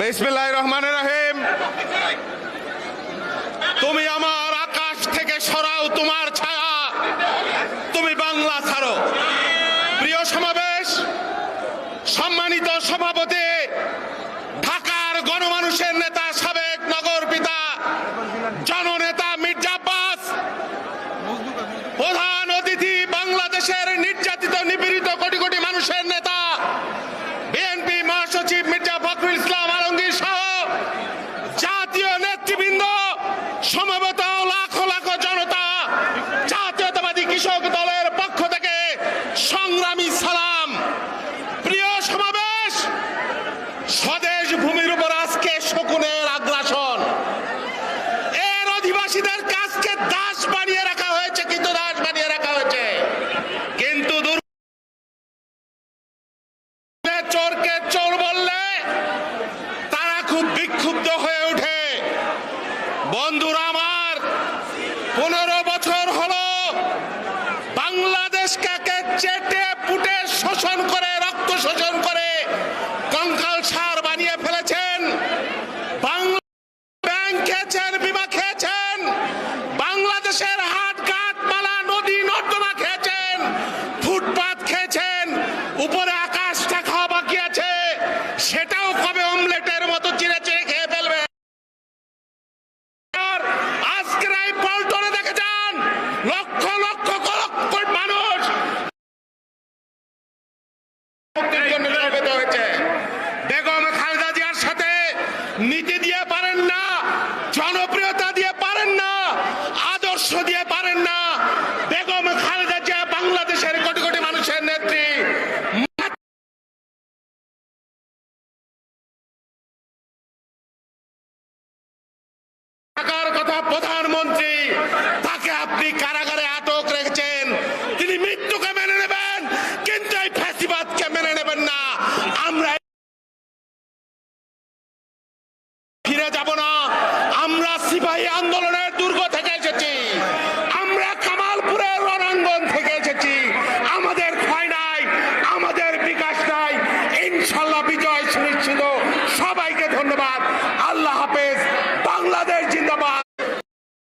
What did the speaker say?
বিসমিল্লাহ রহমান রহিম। তুমি আমার আকাশ থেকে সরাও তোমার ছায়া। তুমি বাংলা ছাড়ো। প্রিয় সমাবেশ, সম্মানিত সভাপতি, ঢাকার গণমানুষের নেতা, সাবেক নগর পিতা, জননেতা বানিয়ে রাখা হয়েছে, কিন্তু দাস বানিয়ে রাখা হয়েছে। কিন্তু চোরকে চোর বললে তারা খুব বিক্ষুব্ধ হয়ে ওঠে। বন্ধুরা আমার, পনেরো বছর হলো বাংলাদেশকে চেটে পুটে শোষণ করে, রক্ত শোষণ করে কঙ্কাল সার বানিয়ে ফেলেছেন। বাংলা ব্যাংক খেয়েছেন লক্ষ লক্ষ লক্ষ মানুষ। হয়েছে। বেগম খালেদা জিয়ার সাথে নীতি দিয়ে পারেন না, জনপ্রিয়তা দিয়ে পারেন না, আদর্শ দিয়ে পারেন না। বেগম বাংলাদেশের মানুষের নেত্রী। থাকার যাব না।